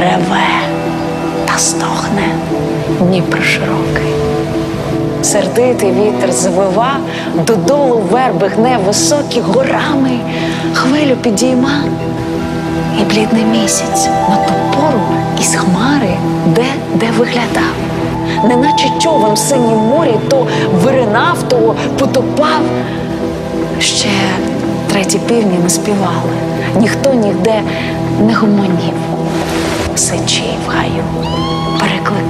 реве та стохне Дніпр широкий. Сердитий вітер звива, додолу верби гне високі горами, хвилю підійма, і блідний місяць на ту пору із хмари де де виглядав, неначе човен в синім морі то виринав, то потопав. Ще треті півні ми співали, ніхто ніде не гомонів. Сичі в гаю. Перекликались,